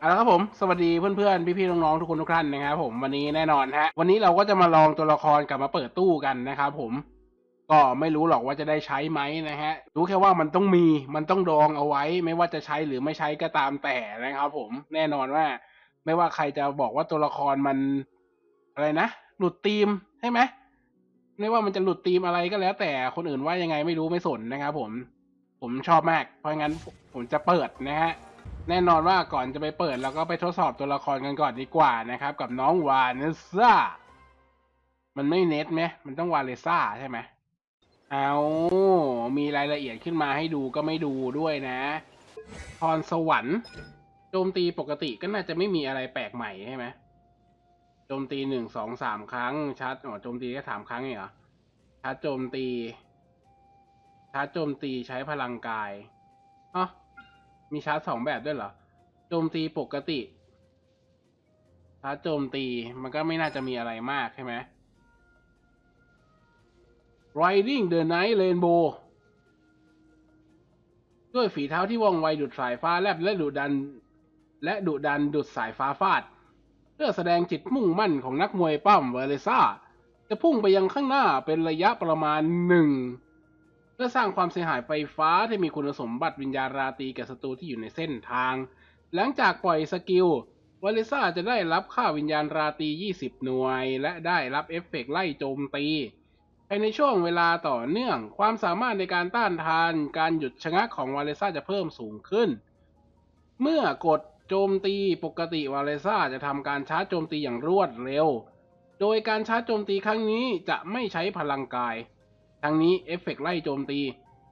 เอาละครับผม สวัสดีเพื่อนๆ พี่ๆ น้องๆ ทุกคนทุกท่านนะครับผมวันนี้แน่นอนฮะ วันนี้เราก็จะมาลองตัวละครกลับมาเปิดตู้กันนะครับผม ก็ไม่รู้หรอกว่าจะได้ใช้ไหมนะฮะ รู้แค่ว่ามันต้องมี มันต้องดองเอาไว้ ไม่ว่าจะใช้หรือไม่ใช้ก็ตามแต่นะครับผม แน่นอนว่า ไม่ว่าใครจะบอกว่าตัวละครมันอะไรนะ หลุดธีมใช่ไหมไม่ว่ามันจะหลุดธีมอะไรก็แล้ว แต่คนอื่นว่ายังไงไม่รู้ไม่สนนะครับผม ผมชอบมาก เพราะงั้นผมจะเปิดนะฮะ แน่นอนว่าก่อนจะไปเปิดเราก็ไปทดสอบตัวละครกันก่อนดีกว่านะครับ กับน้องวาเนซ่า มันไม่เน็ตไหมมันต้องวาเลซ่าใช่ไหมเอามีรายละเอียดขึ้นมาให้ดูก็ไม่ดูด้วยนะพรสวรรค์โจมตีปกติก็น่าจะไม่มีอะไรแปลกใหม่ใช่ไหมโจมตีหนึ่งสองสามครั้งชาร์จอ๋อโจมตีแค่สามครั้งเหรอชาร์จโจมตีชาร์จโจมตีใช้พลังกายอ๋อ มีชาร์จสองแบบด้วยเหรอ โจมตีปกติชาร์จโจมตีมันก็ไม่น่าจะมีอะไรมากใช่ไหม Riding the Night Rainbow ด้วยฝีเท้าที่ว่องไวดุดสายฟ้าแลบและดุดัน และดุดันดุดสายฟ้าฟาด เพื่อแสดงจิตมุ่งมั่นของนักมวยปั้มเวเลซ่า จะพุ่งไปยังข้างหน้าเป็นระยะประมาณหนึ่ง เพื่อสร้างความเสียหายไฟฟ้าที่มีคุณสมบัติวิญญาณราตรีแก่ศัตรูที่อยู่ในเส้นทาง หลังจากปล่อยสกิลวาเลซ่าจะได้รับค่าวิญญาณราตรี 20 หน่วย และได้รับเอฟเฟกต์ไล่โจมตีภายในช่วงเวลาต่อเนื่อง ความสามารถในการต้านทานการหยุดชะงักของวาเลซ่าจะเพิ่มสูงขึ้น เมื่อกดโจมตีปกติวาเลซ่าจะทำการชาร์จโจมตีอย่างรวดเร็ว โดยการชาร์จโจมตีครั้งนี้จะไม่ใช้พลังกาย ทั้งนี้เอฟเฟกต์ไล่โจมตี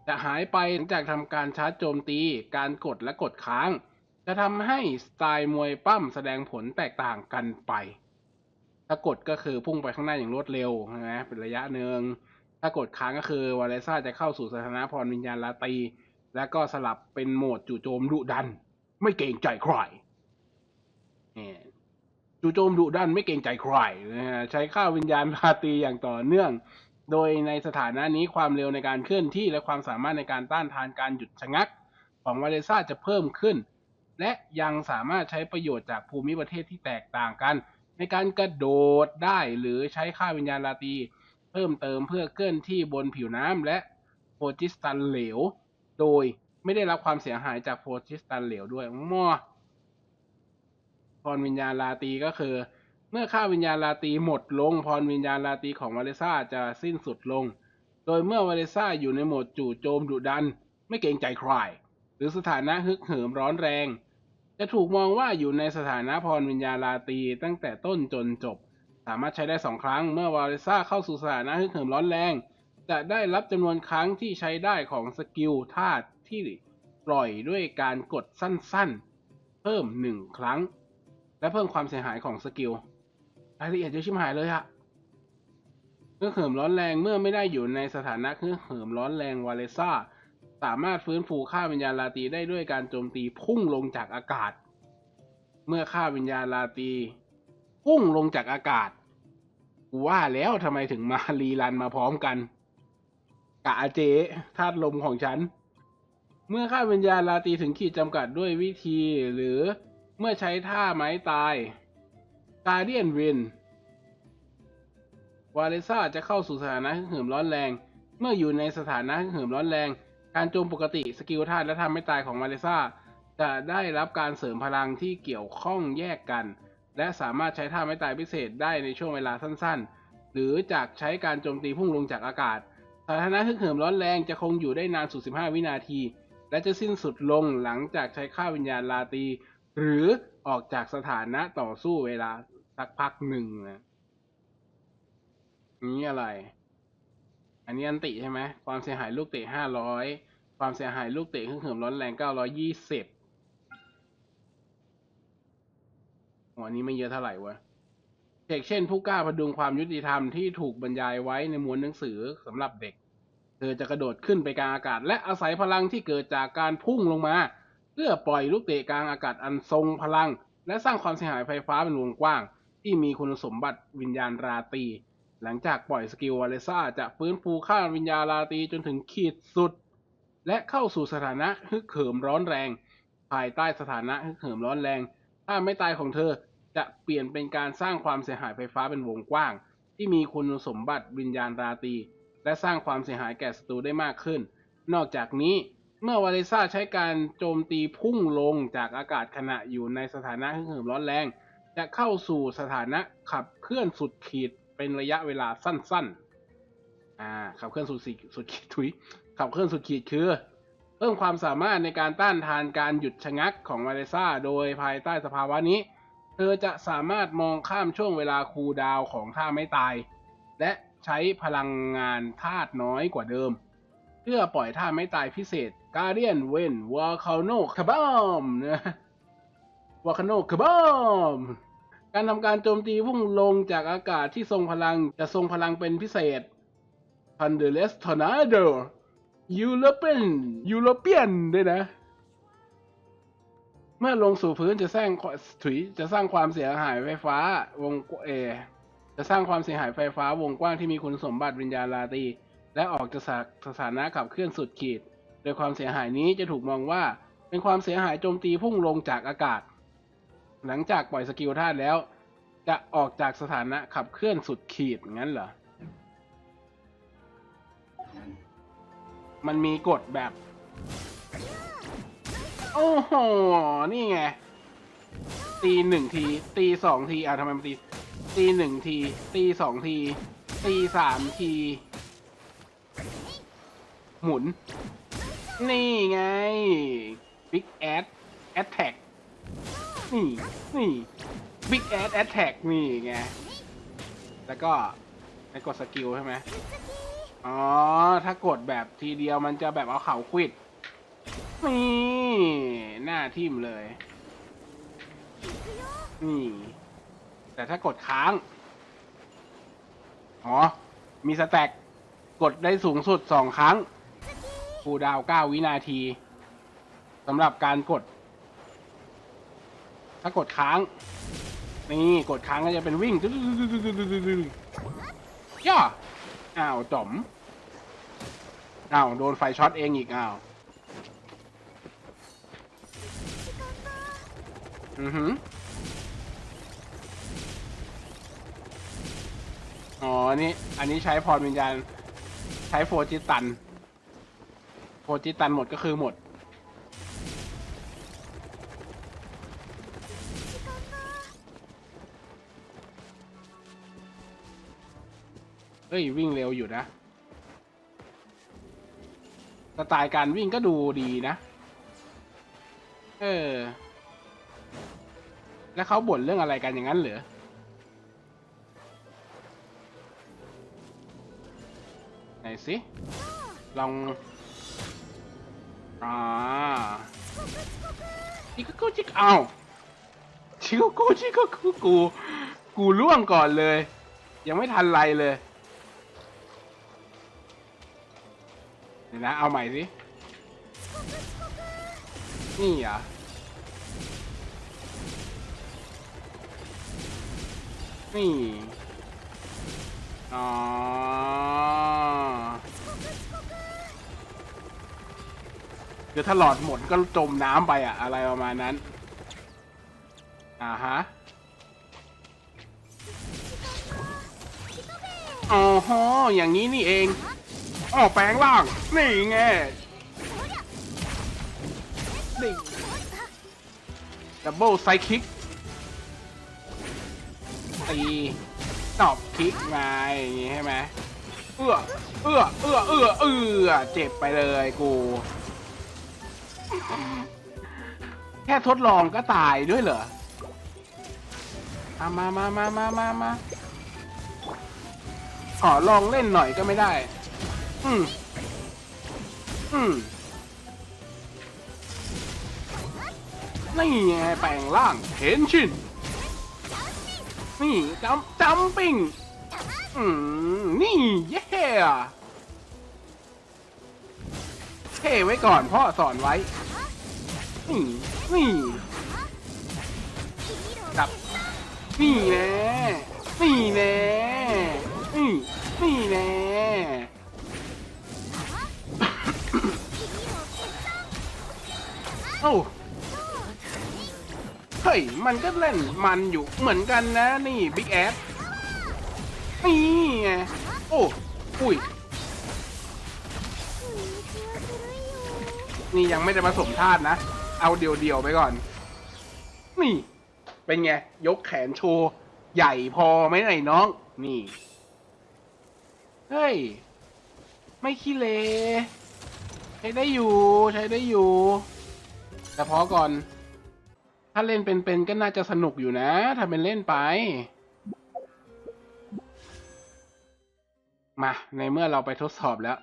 จะหายไปหลังจากทำการชาร์จโจมตี การกดและกดค้าง จะทำให้สไตล์มวยปั้มแสดงผลแตกต่างกันไป ถ้ากดก็คือพุ่งไปข้างหน้าอย่างรวดเร็วนะเป็นระยะหนึ่งถ้ากดค้างก็คือวาเลซ่าจะเข้าสู่สถานะพรวิญญาณลาตรีและก็สลับเป็นโหมดจู่โจมดุดัน ไม่เกรงใจใครเนี่ยจู่โจมดุดันไม่เกรงใจใครนะฮะใช้ข้าววิญญาณพาตรีอย่างต่อเนื่อง โดยในสถานะนี้ความเร็วในการเคลื่อนที่และความสามารถในการต้านทานการหยุดชะงัก ของวาเลซ่าจะเพิ่มขึ้น และยังสามารถใช้ประโยชน์จากภูมิประเทศที่แตกต่างกัน ในการกระโดดได้หรือใช้ข้าวิญญาณราตรีเพิ่มเติมเพื่อเคลื่อนที่บนผิวน้ำและโฟจิสตันเหลว โดยไม่ได้รับความเสียหายจากโฟจิสตันเหลวด้วยมั่วพรวิญญาณราตรีก็คือ เมื่อค่าวิญญาณราตีหมดลงพรวิญญาณราตีของวาเลซ่าจะสิ้นสุดลง โดยเมื่อวาเลซ่าอยู่ในโหมดจู่โจมดุดัน ไม่เกรงใจใครหรือสถานะฮึกเหิมร้อนแรง จะถูกมองว่าอยู่ในสถานะพรวิญญาณราตีตั้งแต่ต้นจนจบ สามารถใช้ได้สองครั้ง เมื่อวาเลซ่าเข้าสู่สถานะฮึกเหิมร้อนแรง จะได้รับจำนวนครั้งที่ใช้ได้ของสกิลธาตุที่ปล่อยด้วยการกดสั้นๆ เพิ่มหนึ่งครั้ง และเพิ่มความเสียหายของสกิล รายละเอียดเยอะชิบหายเลยอะเครื่องเหิมร้อนแรงเมื่อไม่ได้อยู่ในสถานะเครื่องเหิมร้อนแรงวาเลซ่า สามารถฟื้นฟูค่าวิญญาณราตีได้ด้วยการโจมตีพุ่งลงจากอากาศ เมื่อค่าวิญญาณราตีพุ่งลงจากอากาศกูว่าแล้วทำไมถึงมารีรันมาพร้อมกันกะเจธาตุลมของฉัน เมื่อค่าวิญญาณราตีถึงขีดจำกัดด้วยวิธีหรือเมื่อใช้ท่าไม้ตาย กาเดียนวินวาเลซ่าจะเข้าสู่สถานะฮึกเหิมร้อนแรง เมื่ออยู่ในสถานะฮึกเหิมร้อนแรง การโจมปกติสกิลธาตุและทำไม่ตายของวาเลซ่าจะได้รับการเสริมพลังที่เกี่ยวข้องแยกกัน และสามารถใช้ท่าไม่ตายพิเศษได้ในช่วงเวลาสั้นๆ หรือจากใช้การโจมตีพุ่งลงจากอากาศ สถานะฮึกเหิมร้อนแรงจะคงอยู่ได้นานสู่15 วินาที และจะสิ้นสุดลงหลังจากใช้ค่าวิญญาณลาตี หรือออกจากสถานะต่อสู้เวลา สักพักหนึ่งนะนี่อะไร อันนี้อันติใช่ไหมความเสียหายลูกเตะห้าร้อยความเสียหายลูกเตะเครื่องเหิมร้อนแรงเก้าร้อยยี่สิบอันนี้ไม่เยอะเท่าไหร่วะเด็กเช่น ผู้กล้าพดุงความยุติธรรมที่ถูกบรรยายไว้ในมวลหนังสือสำหรับเด็ก เธอจะกระโดดขึ้นไปกลางอากาศ และอาศัยพลังที่เกิดจากการพุ่งลงมา เพื่อปล่อยลูกเตะกลางอากาศอันทรงพลัง และสร้างความเสียหายไฟฟ้าเป็นวงกว้าง ที่มีคุณสมบัติวิญญาณราตรีหลังจากปล่อยสกิลวาเลซ่าจะฟื้นฟูค่าวิญญาณราตรีจนถึงขีดสุด และเข้าสู่สถานะฮึกเหิมร้อนแรง ภายใต้สถานะฮึกเหิมร้อนแรง ถ้าไม่ตายของเธอจะเปลี่ยนเป็นการสร้างความเสียหายไฟฟ้าเป็นวงกว้าง ที่มีคุณสมบัติวิญญาณราตรีและสร้างความเสียหายแก่ศัตรูได้มากขึ้น นอกจากนี้เมื่อวาเลซ่าใช้การโจมตีพุ่งลงจากอากาศขณะอยู่ในสถานะหึ่งเหิมร้อนแรง จะเข้าสู่สถานะขับเคลื่อนสุดขีดเป็นระยะเวลาสั้นๆ อ่า ขับเคลื่อนสุดขีดสุดขีดทุย ขับเคลื่อนสุดขีดคือ เพิ่มความสามารถในการต้านทานการหยุดชะงักของวาเลซ่าโดยภายใต้สภาวะนี้ เธอจะสามารถมองข้ามช่วงเวลาคูดาวของท่าไม่ตาย และใช้พลังงานธาตุน้อยกว่าเดิม เพื่อปล่อยท่าไม่ตายพิเศษ Guardian w e n v o l c a n o k a b o m นะ v o l c a n o k a b o m การทำการโจมตีพุ่งลงจากอากาศที่ทรงพลังจะทรงพลังเป็นพิเศษ Thunderless Tornado European European ด้วยนะ เมื่อลงสู่พื้นจะสร้างถุยจะสร้างความเสียหายไฟฟ้าวงเอ จะสร้างความเสียหายไฟฟ้าวงกว้างที่มีคุณสมบัติวิญญาณราตรีและออกจากสถานะขับเคลื่อนสุดขีด โดยความเสียหายนี้จะถูกมองว่าเป็นความเสียหายโจมตีพุ่งลงจากอากาศ หลังจากปล่อยสกิลธาตุแล้ว จะออกจากสถานะขับเคลื่อนสุดขีดงั้นเหรอ มันมีกฎแบบ โอ้โห นี่ไง ตีหนึ่งที ตีสองที อะทำไมมันตี ตีหนึ่งที ตีสองที ตีสามที หมุน นี่ไง Big Add Attack นี่ นี่ Big Add Attack นี่ไง แล้วก็ไปกดสกิลใช่ไหมอ๋อ ถ้ากดแบบทีเดียวมันจะแบบเอาเข่าควิด นี่ หน้าทิ่มเลย นี่ แต่ถ้ากดค้าง อ๋อ มีสแต็กกดได้สูงสุดสองครั้งคูดาวเก้าวินาทีสำหรับการกด ถ้ากดค้าง นี่กดค้างก็จะเป็นวิ่งย่าอ้าวจอมอ้าวโดนไฟช็อตเองอีกอ้าวอือหืออ๋อนี่อันนี้ใช้พรวิญญาณ ใช้โฟจิตัน โฟจิตันหมดก็คือหมด เฮ้ยวิ่งเร็วอยู่นะสไตล์การวิ่งก็ดูดีนะ เออ แล้วเขาบ่นเรื่องอะไรกันอย่างนั้นเหรอไหนสิ ลอง อ่าชิคกูชิคเอาชิคกูชิคกูกู กูล่วงก่อนเลย ยังไม่ทันไรเลย เดี๋ยวนะ เอาใหม่สิ นี่เหรอะนี่ อ๋อ คือถ้าหลอดหมดก็จมน้ำไปอะอะไรประมาณนั้น อ่าฮะอ๋อฮะอย่างนี้นี่เอง อ๋อแปลงร่าง นี่ไงนี่ดับเบิลไซคิกตีตอบคลิกมาอย่างงี้ใช่ไหมเอื้อเอื้อเอื้อเอื้อเอื้อเจ็บไปเลยกู แค่ทดลองก็ตายด้วยเหรอเอามามามามามามาขอลองเล่นหน่อยก็ไม่ได้ อืมอืมนี่ไงแปลงร่างเห็นชินนี่จัมจัมปิ้งอืมนี่เย้เท่ไว้ก่อนพ่อสอนไว้ นี่ นี่จับ นี่แน่ นี่แน่ นี่ นี่แน่ โอ้ฮฮ้ยมันก็เล่นมันอยู่เหมือนกันนะนี่บิ๊กแอดนี่ไงโอ้อุ้ยนี่ยังไม่ได้ผสมธาตุนะ เอาเดี่ยวๆไปก่อน นี่ เป็นไง ยกแขนโชว์ ใหญ่พอไหมไอ้น้อง นี่ เฮ้ย ไม่ขี้เลใช้ได้อยู่ ใช้ได้อยู่ แต่พอก่อน ถ้าเล่นเป็นๆก็น่าจะสนุกอยู่นะ ถ้าเป็นเล่นไป มา ในเมื่อเราไปทดสอบแล้ว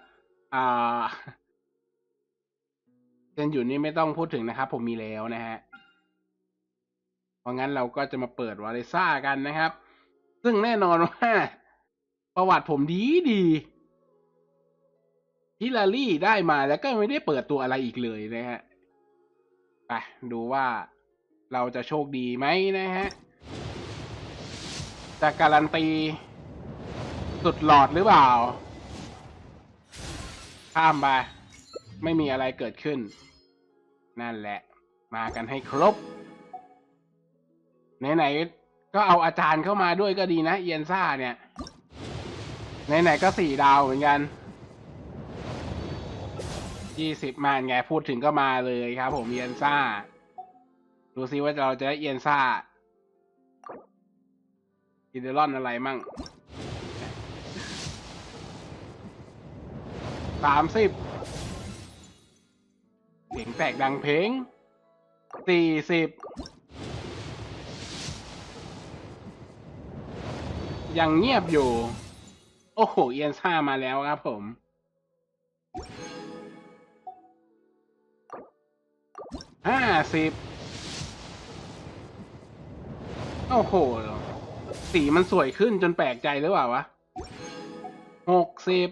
อ่าเซนอยู่นี่ไม่ต้องพูดถึงนะครับ ผมมีแล้วนะฮะ เพราะงั้นเราก็จะมาเปิดวาเลซ่ากันนะครับ ซึ่งแน่นอนว่า ประวัติผมดีดีฮิลารีได้มาแล้วก็ไม่ได้เปิดตัวอะไรอีกเลยนะฮะ ไปดูว่าเราจะโชคดีไหมนะฮะ จะการันตี สุดหลอดหรือเปล่า ข้ามไป ไม่มีอะไรเกิดขึ้น นั่นแหละ มากันให้ครบ ไหนๆ ก็เอาอาจารย์เข้ามาด้วยก็ดีนะ เอียนซ่าเนี่ย ไหนๆ ก็สี่ดาวเหมือนกัน ยี่สิบมาไงพูดถึงก็มาเลยครับ ผมเอียนซ่า ดูซิว่าเราจะได้เอียนซ่าอิเดรอนอะไรมั่งสามสิบเสียงแตกดังเพลงสี่สิบยังเงียบอยู่ โอ้โห เอียนซ่ามาแล้วครับผม ห้าสิบโอ้โห สีมันสวยขึ้นจนแปลกใจหรือเปล่าวะหกสิบ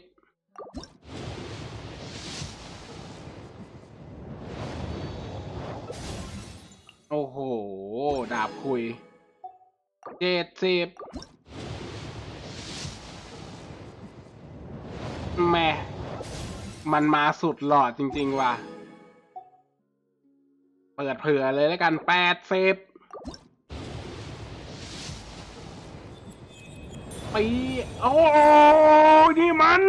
โอ้โห ดาบคุยเจ็ดสิบแม่ มันมาสุดหลอดจริง ๆ ว่ะ ปิดเผื่อเลยแล้วกันแปดสิบปีโอ้นี่มัน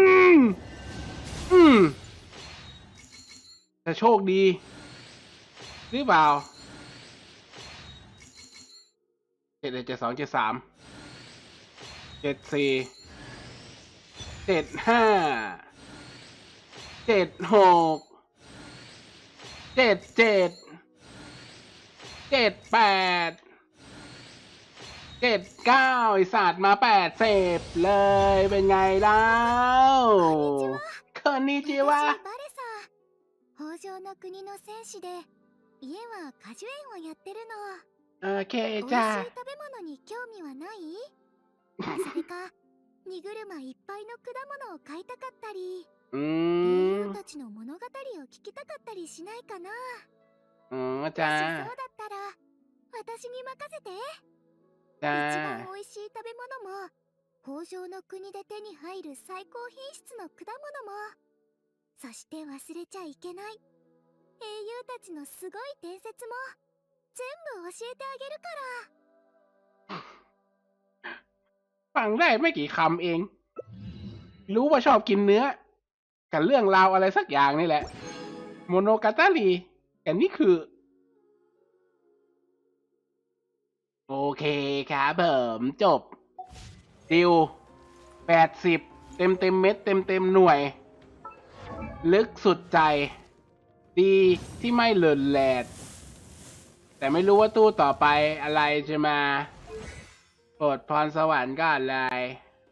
อืมจะโชคดี หรือเปล่าเจ็ดเจ็ดสองเจ็ดสามเจ็ดสี่เจ็ดห้าเจ็ดหกเจ็ดเจ็ด เจ็ดแปดเจ็ดเก้าไอสัตว์มาแปดเสพเลยเป็นไงแล้วคนนี้จิวะ 私バレさ北条の国の戦士で家は果樹園をやってるの โอเค 美味しい จ้า 食べ物に興味はないそれか荷車いっぱいの果物を買いたかったり อื 英 ม 雄たちの物語を聞きたかったりしないかな อ๋อ もし จ้า そうだったら私に任せて จ้า 一番美味しい食べ物も北条の国で手に入る最高品質の果物もそして忘れちゃいけない英雄たちのすごい伝説も全部教えてあげるから ฟังได้ไม่กี่คำเอง รู้ว่าชอบกินเนื้อ กับเรื่องราวอะไรสักอย่างนี่แหละ โมโนกาตาลี แต่นี่คือ โอเคครับเบิ่มจบดิวแปดสิบเต็มเต็มเม็ดเต็มเต็มหน่วย ลึกสุดใจ ดีที่ไม่เลินแหลด แต่ไม่รู้ว่าตู้ต่อไปอะไรจะมาโปรดพรสวรรค์ก็อะไร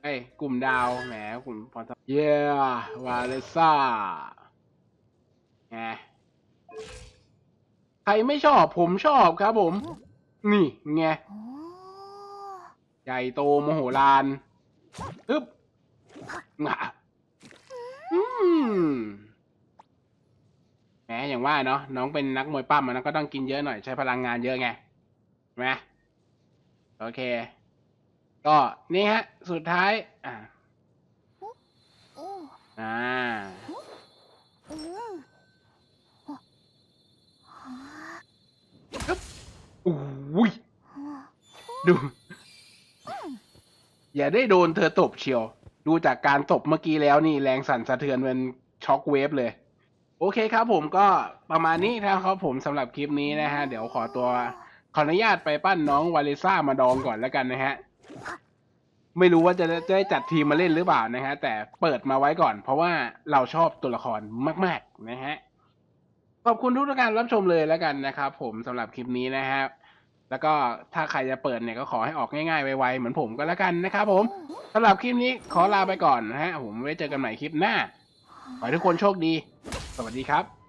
เอ้ยกลุ่มดาวแหมกลุ่มพรสวรรค์เย้วาเลซ่าไง ใครไม่ชอบผมชอบครับผม นี่ไงใหญ่โตโมโหลานอึ๊บงะอืมแหมอย่างว่าเนาะน้องเป็นนักมวยปั้มมันก็ต้องกินเยอะหน่อยใช้พลังงานเยอะไงใช่ไหมโอเค ก็นี่ฮะ สุดท้าย อ่าอ่า อุ้ยดู อย่าได้โดนเธอตบเชียว ดูจากการตบเมื่อกี้แล้วนี่แรงสั่นสะเทือนเป็นช็อคเวฟเลย โอเคครับผมก็ประมาณนี้นะครับผมสำหรับคลิปนี้นะฮะ เดี๋ยวขอตัวขออนุญาตไปปั้นน้องวาเลซ่ามาดองก่อนแล้วกันนะฮะ ไม่รู้ว่าจะจะได้จัดทีมมาเล่นหรือเปล่านะฮะ แต่เปิดมาไว้ก่อน เพราะว่าเราชอบตัวละครมาก ๆ นะฮะขอบคุณทุกท่านการรับชมเลยแล้วกันนะครับผมสำหรับคลิปนี้นะฮะ แล้วก็ถ้าใครจะเปิดเนี่ยก็ขอให้ออกง่ายๆ ไวๆ เหมือนผมก็แล้วกันนะครับผมสำหรับคลิปนี้ขอลาไปก่อนนะฮะ ผมไว้เจอกันใหม่คลิปหน้า ขอให้ทุกคนโชคดี สวัสดีครับ